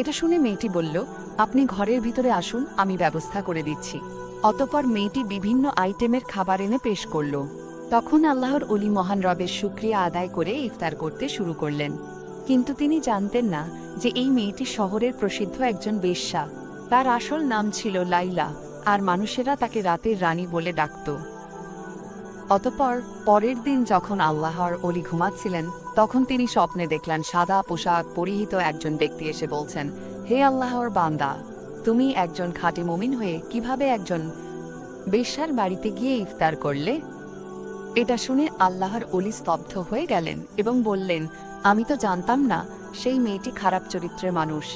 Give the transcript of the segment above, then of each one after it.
এটা শুনে মেয়েটি বলল, আপনি ঘরের ভিতরে আসুন, আমি ব্যবস্থা করে দিচ্ছি। অতপর মেয়েটি বিভিন্ন আইটেমের খাবার এনে পেশ করল। তখন আল্লাহর অলি মহান রবের শুক্রিয়া আদায় করে ইফতার করতে শুরু করলেন। কিন্তু তিনি জানতেন না যে এই মেয়েটি শহরের প্রসিদ্ধ একজন বেশ্যা। তার আসল নাম ছিল লাইলা, আর মানুষেরা তাকে রাতের রানী বলে ডাকত। অতপর পরের দিন যখন আল্লাহর অলি ঘুমাচ্ছিলেন, তখন তিনি স্বপ্নে দেখলেন সাদা পোশাক পরিহিত একজন ব্যক্তি এসে বলছেন, হে আল্লাহর বান্দা, তুমি একজন খাঁটি মমিন হয়ে কীভাবে একজন বেশ্যার বাড়িতে গিয়ে ইফতার করলে? এটা শুনে আল্লাহর অলি স্তব্ধ হয়ে গেলেন এবং বললেন, আমি তো জানতাম না, সেই মেয়েটি খারাপ চরিত্রের মানুষ।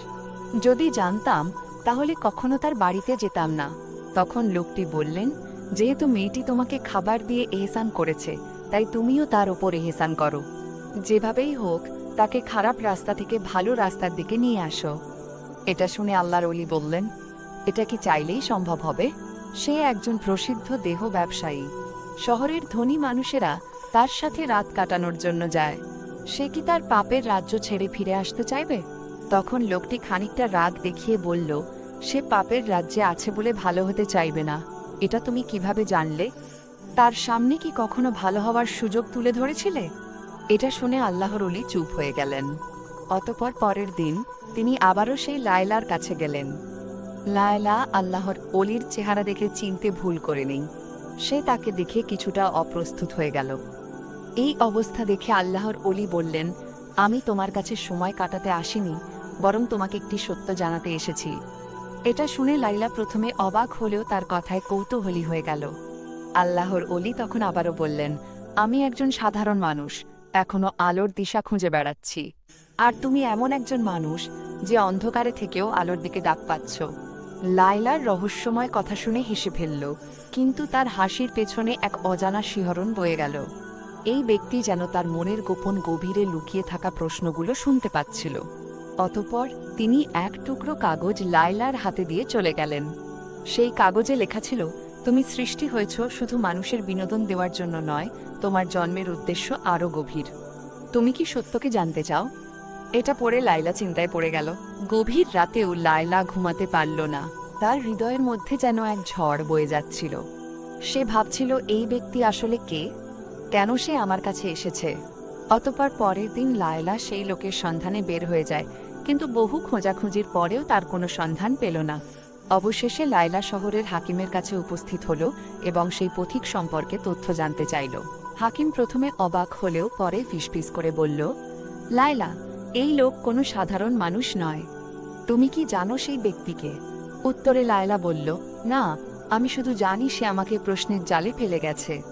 যদি জানতাম, তাহলে কখনো তার বাড়িতে যেতাম না। তখন লোকটি বললেন যেহেতু মেয়েটি তোমাকে খাবার দিয়ে এহসান করেছে, তাই তুমিও তার ওপর এহসান করো। যেভাবেই হোক, তাকে খারাপ রাস্তা থেকে ভালো রাস্তার দিকে নিয়ে আসো। এটা শুনে আল্লাহর অলি বললেন, এটা কি চাইলেই সম্ভব হবে? সে একজন প্রসিদ্ধ দেহ ব্যবসায়ী। শহরের ধনী মানুষেরা তার সাথে রাত কাটানোর জন্য যায়। সে কি তার পাপের রাজ্য ছেড়ে ফিরে আসতে চাইবে? তখন লোকটি খানিকটা রাগ দেখিয়ে বলল, সে পাপের রাজ্যে আছে বলে ভালো হতে চাইবে না। এটা তুমি কীভাবে জানলে? তার সামনে কি কখনো ভালো হওয়ার সুযোগ তুলে ধরেছিলে? এটা শুনে আল্লাহর অলি চুপ হয়ে গেলেন। অতপর পরের দিন তিনি আবারও সেই লায়লার কাছে গেলেন। লায়লা আল্লাহর অলির চেহারা দেখে চিনতে ভুল করে নেই। সে তাকে দেখে কিছুটা অপ্রস্তুত হয়ে গেল। এই অবস্থা দেখে আল্লাহর অলি বললেন, আমি তোমার কাছে সময় কাটাতে আসিনি, বরং তোমাকে একটি সত্য জানাতে এসেছি। এটা শুনে লাইলা প্রথমে অবাক হলেও তার কথায় কৌতূহলী হয়ে গেল। আল্লাহর অলি তখন আবারও বললেন, আমি একজন সাধারণ মানুষ, এখনও আলোর দিশা খুঁজে বেড়াচ্ছি। আর তুমি এমন একজন মানুষ যে অন্ধকারে থেকেও আলোর দিকে ডাক পাচ্ছ। লাইলার রহস্যময় কথা শুনে হেসে ফেলল, কিন্তু তার হাসির পেছনে এক অজানা শিহরণ বয়ে গেল। এই ব্যক্তি যেন তার মনের গোপন গভীরে লুকিয়ে থাকা প্রশ্নগুলো শুনতে পাচ্ছিল। অতপর তিনি এক টুকরো কাগজ লাইলার হাতে দিয়ে চলে গেলেন। সেই কাগজে লেখা ছিল, তুমি সৃষ্টি হয়েছ শুধু মানুষের বিনোদন দেওয়ার জন্য নয়, তোমার জন্মের উদ্দেশ্য আরও গভীর। তুমি কি সত্যকে জানতে চাও? এটা পড়ে লাইলা চিন্তায় পড়ে গেল। গভীর রাতেও লাইলা ঘুমাতে পারল না। তার হৃদয়ের মধ্যে যেন এক ঝড় বয়ে যাচ্ছিল। সে ভাবছিল, এই ব্যক্তি আসলে কে? কেন সে আমার কাছে এসেছে? অতপর পরের দিন লায়লা সেই লোকের সন্ধানে বের হয়ে যায়। কিন্তু বহু খোঁজাখুঁজির পরেও তার কোনো সন্ধান পেল না। অবশেষে লায়লা শহরের হাকিমের কাছে উপস্থিত হল এবং সেই পথিক সম্পর্কে তথ্য জানতে চাইল। হাকিম প্রথমে অবাক হলেও পরে ফিসফিস করে বলল, লায়লা, এই লোক কোনো সাধারণ মানুষ নয়। তুমি কি জানো সেই ব্যক্তিকে? উত্তরে লায়লা বলল, না, আমি শুধু জানি সে আমাকে প্রশ্নের জালে ফেলে গেছে।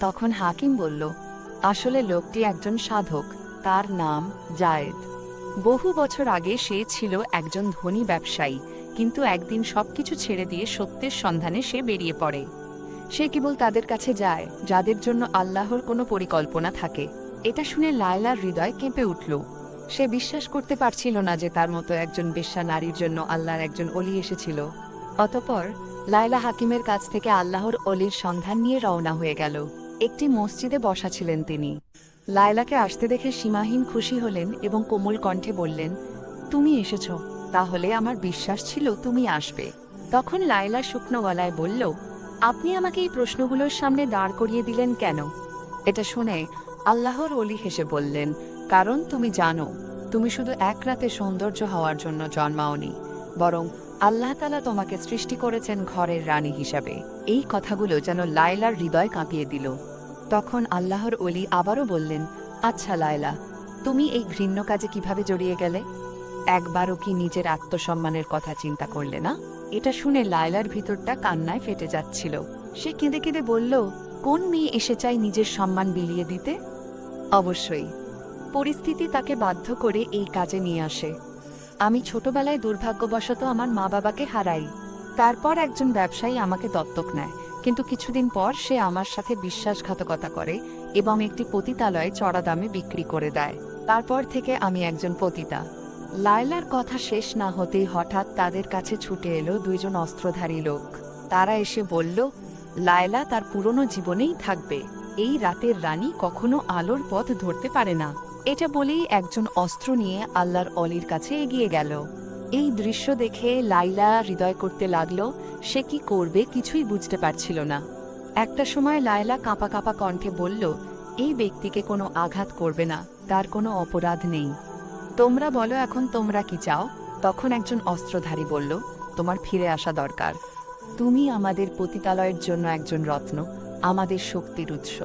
তখন হাকিম বলল, আসলে লোকটি একজন সাধক। তার নাম জায়েদ। বহু বছর আগে সে ছিল একজন ধনী ব্যবসায়ী, কিন্তু একদিন সবকিছু ছেড়ে দিয়ে সত্যের সন্ধানে সে বেরিয়ে পড়ে। সে কেবল তাদের কাছে যায়, যাদের জন্য আল্লাহর কোনো পরিকল্পনা থাকে। এটা শুনে লায়লার হৃদয় কেঁপে উঠল। সে বিশ্বাস করতে পারছিল না যে তার মতো একজন বেশ্যা নারীর জন্য আল্লাহর একজন অলি এসেছিল। অতপর লায়লা হাকিমের কাছ থেকে আল্লাহর অলির সন্ধান নিয়ে রওনা হয়ে গেল। একটি মসজিদে বসা ছিলেন তিনি। লায়লাকে আসতে দেখে সীমাহীন খুশি হলেন এবং কোমল কণ্ঠে বললেন, তুমি এসেছ, তাহলে আমার বিশ্বাস ছিল তুমি আসবে। তখন লায়লা শুকনো গলায় বলল, আপনি আমাকে এই প্রশ্নগুলোর সামনে দাঁড় করিয়ে দিলেন কেন? এটা শুনে আল্লাহর অলি হেসে বললেন, কারণ তুমি জানো, তুমি শুধু এক রাতে সৌন্দর্য হওয়ার জন্য জন্মাওনি, বরং আল্লাহ তালা তোমাকে সৃষ্টি করেছেন ঘরের রানী হিসাবে। এই কথাগুলো যেন লায়লার হৃদয় কাঁপিয়ে দিল। তখন আল্লাহর অলি আবারও বললেন আচ্ছা লায়লা, তুমি এই ঘৃণ্য কাজে কীভাবে জড়িয়ে গেলে? একবারও কি নিজের আত্মসম্মানের কথা চিন্তা করলে না? এটা শুনে লায়লার ভিতরটা কান্নায় ফেটে যাচ্ছিল। সে কেঁদে কেঁদে বলল, কোন মেয়ে এসে চাই নিজের সম্মান বিলিয়ে দিতে? অবশ্যই। পরিস্থিতি তাকে বাধ্য করে এই কাজে নিয়ে আসে। আমি ছোটবেলায় দুর্ভাগ্যবশত আমার মা বাবাকে হারাই। তারপর একজন ব্যবসায়ী আমাকে দত্তক নেয়। কিন্তু কিছুদিন পর সে আমার সাথে বিশ্বাসঘাতকতা করে এবং একটি পতিতালয়ে চড়া দামে বিক্রি করে দেয়। তারপর থেকে আমি একজন পতিতা। লায়লার কথা শেষ না হতেই হঠাৎ তাদের কাছে ছুটে এলো দুইজন অস্ত্রধারী লোক। তারা এসে বলল, লায়লা তার পুরনো জীবনেই থাকবে। এই রাতের রানী কখনো আলোর পথ ধরতে পারে না। এটা বলেই একজন অস্ত্র নিয়ে আল্লাহর অলির কাছে এগিয়ে গেল। এই দৃশ্য দেখে লাইলা হৃদয় করতে লাগল, সে কি করবে কিছুই বুঝতে পারছিল না। একটা সময় লায়লা কাঁপা কাঁপা কণ্ঠে বলল, এই ব্যক্তিকে কোনো আঘাত করবে না, তার কোনো অপরাধ নেই। তোমরা বলো এখন তোমরা কি চাও? তখন একজন অস্ত্রধারী বলল, তোমার ফিরে আসা দরকার। তুমি আমাদের পতিতালয়ের জন্য একজন রত্ন, আমাদের শক্তির উৎস।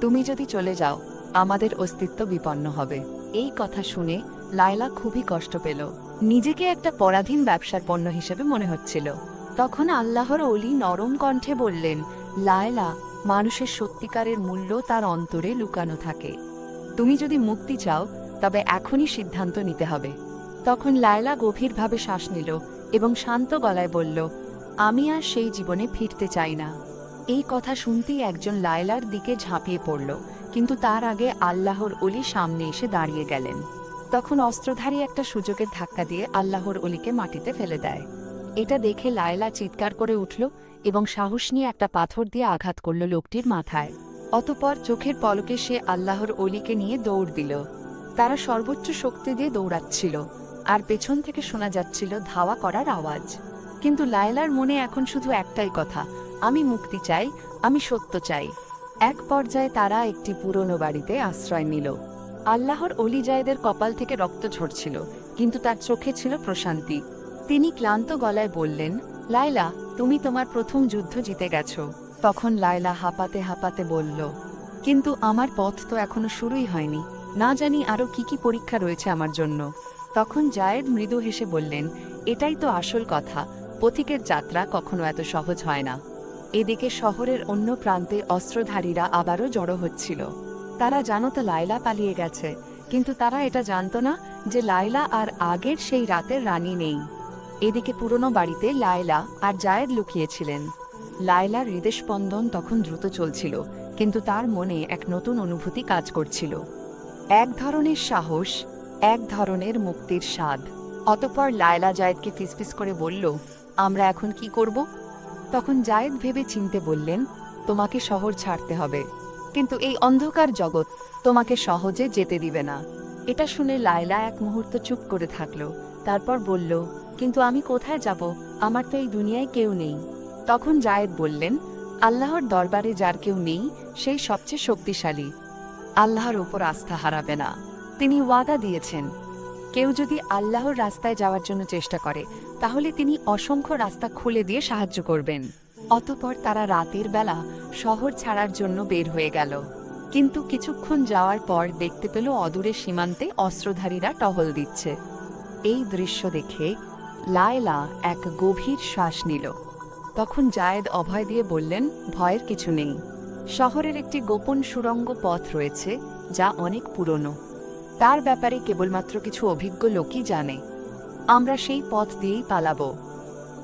তুমি যদি চলে যাও, আমাদের অস্তিত্ব বিপন্ন হবে। এই কথা শুনে লায়লা খুবই কষ্ট পেল। নিজেকে একটা পরাধীন ব্যবসার পণ্য হিসেবে মনে হচ্ছিল। তখন আল্লাহর অলি নরম কণ্ঠে বললেন, লায়লা, মানুষের সত্যিকারের মূল্য তার অন্তরে লুকানো থাকে। তুমি যদি মুক্তি চাও, তবে এখনই সিদ্ধান্ত নিতে হবে। তখন লায়লা গভীরভাবে শ্বাস নিল এবং শান্ত গলায় বলল, আমি আর সেই জীবনে ফিরতে চাই না। এই কথা শুনতেই একজন লায়লার দিকে ঝাঁপিয়ে পড়ল, কিন্তু তার আগে আল্লাহর অলি সামনে এসে দাঁড়িয়ে গেলেন। তখন অস্ত্রধারী একটা সুযোগের ধাক্কা দিয়ে আল্লাহর অলিকে মাটিতে ফেলে দেয়। এটা দেখে লায়লা চিৎকার করে উঠল এবং সাহস নিয়ে একটা পাথর দিয়ে আঘাত করল লোকটির মাথায়। অতপর চোখের পলকে সে আল্লাহর অলিকে নিয়ে দৌড় দিল। তারা সর্বোচ্চ শক্তি দিয়ে দৌড়াচ্ছিল আর পেছন থেকে শোনা যাচ্ছিল ধাওয়া করার আওয়াজ। কিন্তু লায়লার মনে এখন শুধু একটাই কথা, আমি মুক্তি চাই, আমি সত্য চাই। এক পর্যায়ে তারা একটি পুরনো বাড়িতে আশ্রয় নিল। আল্লাহর অলি জায়েদের কপাল থেকে রক্ত ঝরছিল, কিন্তু তার চোখে ছিল প্রশান্তি। তিনি ক্লান্ত গলায় বললেন, লায়লা, তুমি তোমার প্রথম যুদ্ধ জিতে গেছো। তখন লায়লা হাঁপাতে হাঁপাতে বলল, কিন্তু আমার পথ তো এখনও শুরুই হয়নি। না জানি আরও কি কি পরীক্ষা রয়েছে আমার জন্য। তখন জায়েদ মৃদু হেসে বললেন, এটাই তো আসল কথা, পথিকের যাত্রা কখনো এত সহজ হয় না। এদিকে শহরের অন্য প্রান্তে অস্ত্রধারীরা আবারও জড়ো হচ্ছিল। তারা জানতো লায়লা পালিয়ে গেছে, কিন্তু তারা এটা জানতো না যে লায়লা আর আগের সেই রাতের রানী নেই। এদিকে পুরনো বাড়িতে লায়লা আর জায়েদ লুকিয়েছিলেন। লায়লার হৃদস্পন্দন তখন দ্রুত চলছিল, কিন্তু তার মনে এক নতুন অনুভূতি কাজ করছিল। এক ধরনের সাহস, এক ধরনের মুক্তির স্বাদ। অতপর লায়লা জায়েদকে ফিসফিস করে বলল, আমরা এখন কি করব? তখন জায়েদ ভেবে চিনতে বললেন, তোমাকে শহর ছাড়তে হবে। কিন্তু এই অন্ধকার জগৎ তোমাকে সহজে যেতে দিবে না। এটা শুনে লায়লা এক মুহূর্ত চুপ করে থাকল, তারপর বলল, কিন্তু আমি কোথায় যাব? আমার তো এই দুনিয়ায় কেউ নেই। তখন জায়েদ বললেন, আল্লাহর দরবারে যার কেউ নেই, সেই সবচেয়ে শক্তিশালী। আল্লাহর ওপর আস্থা হারাবে না। তিনি ওয়াদা দিয়েছেন, কেউ যদি আল্লাহর রাস্তায় যাওয়ার জন্য চেষ্টা করে, তাহলে তিনি অসংখ্য রাস্তা খুলে দিয়ে সাহায্য করবেন। অতপর তারা রাতের বেলা শহর ছাড়ার জন্য বের হয়ে গেল। কিন্তু কিছুক্ষণ যাওয়ার পর দেখতে পেল অদূরে সীমান্তে অস্ত্রধারীরা টহল দিচ্ছে। এই দৃশ্য দেখে লায়লা এক গভীর শ্বাস নিল। তখন জায়েদ অভয় দিয়ে বললেন, ভয়ের কিছু নেই। শহরের একটি গোপন সুড়ঙ্গ পথ রয়েছে, যা অনেক পুরনো। তার ব্যাপারে কেবলমাত্র কিছু অভিজ্ঞ লোকই জানে। আমরা সেই পথ দিয়েই পালাবো।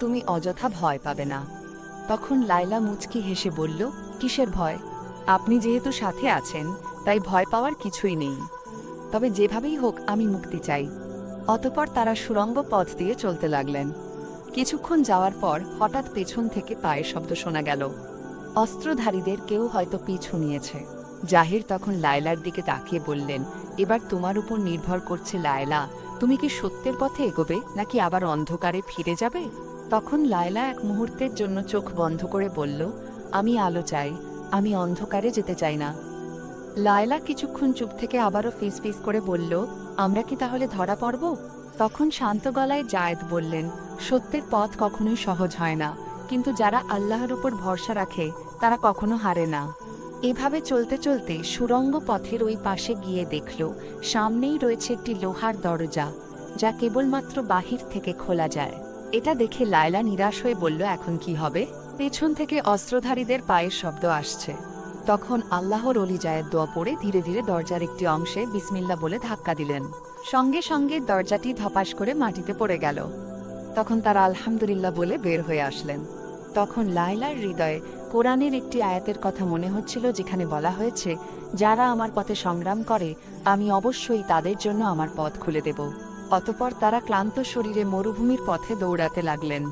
তুমি অযথা ভয় পাবে না। তখন লাইলা মুচকি হেসে বলল, কিসের ভয়? আপনি যেহেতু সাথে আছেন, তাই ভয় পাওয়ার কিছুই নেই। তবে যেভাবেই হোক, আমি মুক্তি চাই। অতপর তারা সুরঙ্গ পথ দিয়ে চলতে লাগলেন। কিছুক্ষণ যাওয়ার পর হঠাৎ পেছন থেকে পায়ের শব্দ শোনা গেল। অস্ত্রধারীদের কেউ হয়তো পিছু নিয়েছে। জাহির তখন লায়লার দিকে তাকিয়ে বললেন, এবার তোমার উপর নির্ভর করছে লায়লা। তুমি কি সত্যের পথে এগোবে, নাকি আবার অন্ধকারে ফিরে যাবে? তখন লায়লা এক মুহূর্তের জন্য চোখ বন্ধ করে বলল, আমি আলো চাই, আমি অন্ধকারে যেতে চাই না। লায়লা কিছুক্ষণ চুপ থেকে আবারও ফিস ফিস করে বলল, আমরা কি তাহলে ধরা পড়ব? তখন শান্ত গলায় জায়েদ বললেন, সত্যের পথ কখনোই সহজ হয় না, কিন্তু যারা আল্লাহর উপর ভরসা রাখে, তারা কখনো হারে না। এভাবে চলতে চলতে সুরঙ্গ পথের ওই পাশে গিয়ে দেখল, সামনেই রয়েছে একটি লোহার দরজা, যা কেবলমাত্র বাহির থেকে খোলা যায়। এটা দেখে লায়লা নিরাশ হয়ে বলল, এখন কি হবে? পেছন থেকে অস্ত্রধারীদের পায়ের শব্দ আসছে। তখন আল্লাহর অলি জায়ের দোয়া পড়ে ধীরে ধীরে দরজার একটি অংশে বিসমিল্লা বলে ধাক্কা দিলেন। সঙ্গে সঙ্গে দরজাটি ধপাস করে মাটিতে পড়ে গেল। তখন তারা আলহামদুলিল্লাহ বলে বের হয়ে আসলেন। তখন লায়লার হৃদয়ে কোরআনের একটি আয়াতের কথা মনে হচ্ছিল, যেখানে বলা হয়েছে, যারা আমার পথে সংগ্রাম করে, আমি অবশ্যই তাদের জন্য আমার পথ খুলে দেব। অতপর তারা ক্লান্ত শরীরে মরুভূমির পথে দৌড়াতে লাগলেন।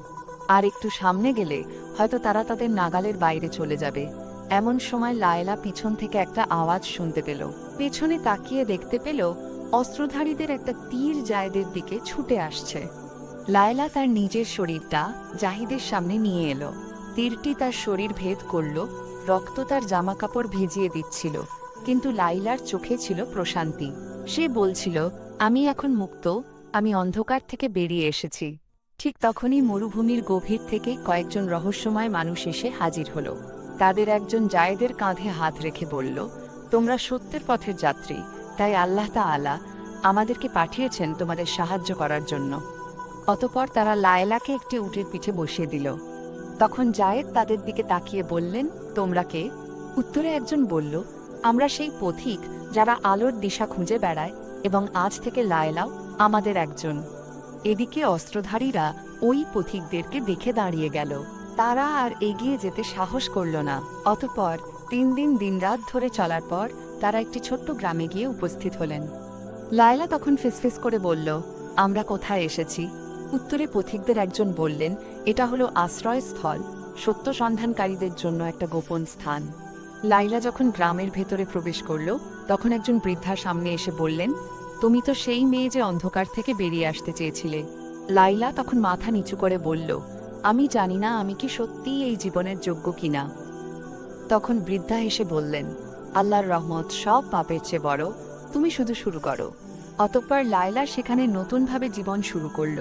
আর একটু সামনে গেলে হয়তো তারা তাদের নাগালের বাইরে চলে যাবে। এমন সময় লায়লা পিছন থেকে একটা আওয়াজ শুনতে পেল। পেছনে তাকিয়ে দেখতে পেল, অস্ত্রধারীদের একটা তীর জায়েদের দিকে ছুটে আসছে। লায়লা তার নিজের শরীরটা জাহিদের সামনে নিয়ে এলো। তীরটি তার শরীর ভেদ করল, রক্ত তার জামাকাপড় ভিজিয়ে দিচ্ছিল, কিন্তু লাইলার চোখে ছিল প্রশান্তি। সে বলছিল আমি এখন মুক্ত, আমি অন্ধকার থেকে বেরিয়ে এসেছি। ঠিক তখনই মরুভূমির গভীর থেকে কয়েকজন রহস্যময় মানুষ এসে হাজির হলো। তাদের একজন জায়েদের কাঁধে হাত রেখে বলল, তোমরা সত্যের পথের যাত্রী, তাই আল্লাহ তা আলা আমাদেরকে পাঠিয়েছেন তোমাদের সাহায্য করার জন্য। অতপর তারা লায়লাকে একটি উটের পিঠে বসিয়ে দিল। তখন জায়েদ তাদের দিকে তাকিয়ে বললেন, তোমরা কে? উত্তরে একজন বলল, আমরা সেই পথিক যারা আলোর দিশা খুঁজে বেড়ায় এবং আজ থেকে লায়লাও আমাদের একজন। এদিকে অস্ত্রধারীরা ওই পথিকদেরকে দেখে দাঁড়িয়ে গেল। তারা আর এগিয়ে যেতে সাহস করল না। অতপর তিন দিন দিনরাত ধরে চলার পর তারা একটি ছোট্ট গ্রামে গিয়ে উপস্থিত হলেন। লায়লা তখন ফিসফিস করে বলল, আমরা কোথায় এসেছি? উত্তরে পথিকদের একজন বললেন, এটা হলো আশ্রয়স্থল, সত্য সন্ধানকারীদের জন্য একটা গোপন স্থান। লাইলা যখন গ্রামের ভেতরে প্রবেশ করল তখন একজন বৃদ্ধা সামনে এসে বললেন, তুমি তো সেই মেয়ে যে অন্ধকার থেকে বেরিয়ে আসতে চেয়েছিলে। লাইলা তখন মাথা নিচু করে বলল, আমি জানি না আমি কি সত্যিই এই জীবনের যোগ্য কিনা। তখন বৃদ্ধা এসে বললেন, আল্লাহর রহমত, সব পাপের চেয়ে বড়। তুমি শুধু শুরু করো। অতঃপর লায়লা সেখানে নতুনভাবে জীবন শুরু করল।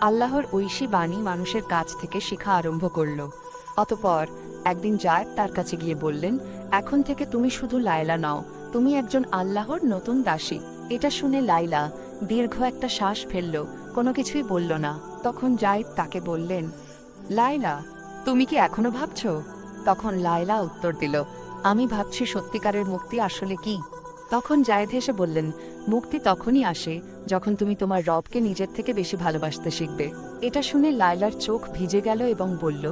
আল্লাহর ঐশী বাণী মানুষের কাছ থেকে শেখা আরম্ভ করল। অতপর একদিন জায়দ তার কাছে গিয়ে বললেন, এখন থেকে তুমি শুধু লায়লা নও তুমি একজন আল্লাহর নতুন দাসী। এটা শুনে লাইলা দীর্ঘ একটা শ্বাস ফেলল, কোনো কিছুই বলল না। তখন জায়দ তাকে বললেন, লাইলা, তুমি কি এখনও ভাবছ? তখন লায়লা উত্তর দিল, আমি ভাবছি সত্যিকারের মুক্তি আসলে কি? তখন জায়েদ হেসে বললেন, মুক্তি তখনই আসে যখন তুমি তোমার রবকে নিজের থেকে বেশি ভালোবাসতে শিখবে। এটা শুনে লায়লার চোখ ভিজে গেল এবং বলল,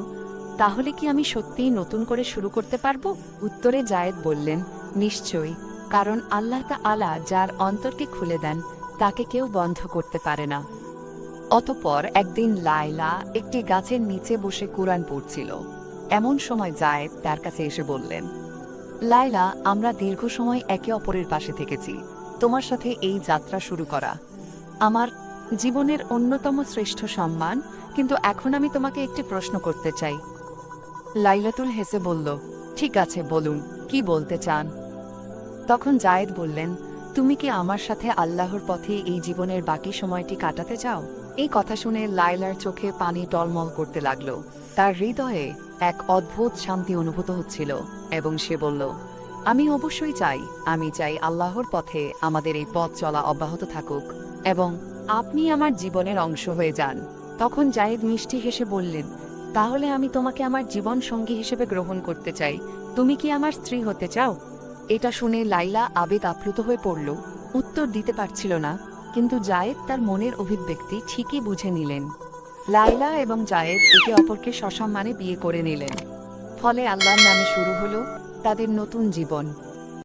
তাহলে কি আমি সত্যিই নতুন করে শুরু করতে পারব? উত্তরে জায়েদ বললেন, নিশ্চয়ই। কারণ আল্লাহ তা আলা যার অন্তরকে খুলে দেন, তাকে কেউ বন্ধ করতে পারে না। অতপর একদিন লায়লা একটি গাছের নিচে বসে কোরআন পড়ছিল। এমন সময় জায়েদ তার কাছে এসে বললেন, লায়লা, আমরা দীর্ঘ সময় একে অপরের পাশে থেকেছি। তোমার সাথে এই যাত্রা শুরু করা। আমার জীবনের অন্যতম শ্রেষ্ঠ সম্মান, কিন্তু এখন আমি তোমাকে একটি প্রশ্ন করতে চাই। লাইলাতুল হেসে বলল, ঠিক আছে, বলুন, কি বলতে চান? তখন জায়েদ বললেন, তুমি কি আমার সাথে আল্লাহর পথে এই জীবনের বাকি সময়টি কাটাতে চাও? এই কথা শুনে লাইলার চোখে পানি টলমল করতে লাগল। তার হৃদয়ে এক অদ্ভুত শান্তি অনুভূত হচ্ছিল এবং সে বলল, আমি অবশ্যই চাই, আমি চাই আল্লাহর পথে আমাদের এই পথ চলা অব্যাহত থাকুক এবং আপনি আমার জীবনের অংশ হয়ে যান। তখন জায়েদ মিষ্টি হেসে বললেন, তাহলে আমি তোমাকে আমার জীবন সঙ্গী হিসেবে গ্রহণ করতে চাই। তুমি কি আমার স্ত্রী হতে চাও? এটা শুনে লাইলা আবেগ আপ্লুত হয়ে পড়ল। উত্তর দিতে পারছিল না, কিন্তু জায়েদ তার মনের অভিব্যক্তি ঠিকই বুঝে নিলেন। লাইলা এবং জায়েদ একে অপরকে সসম্মানে বিয়ে করে নিলেন। ফলে আল্লাহর নামে শুরু হলো তাদের নতুন জীবন।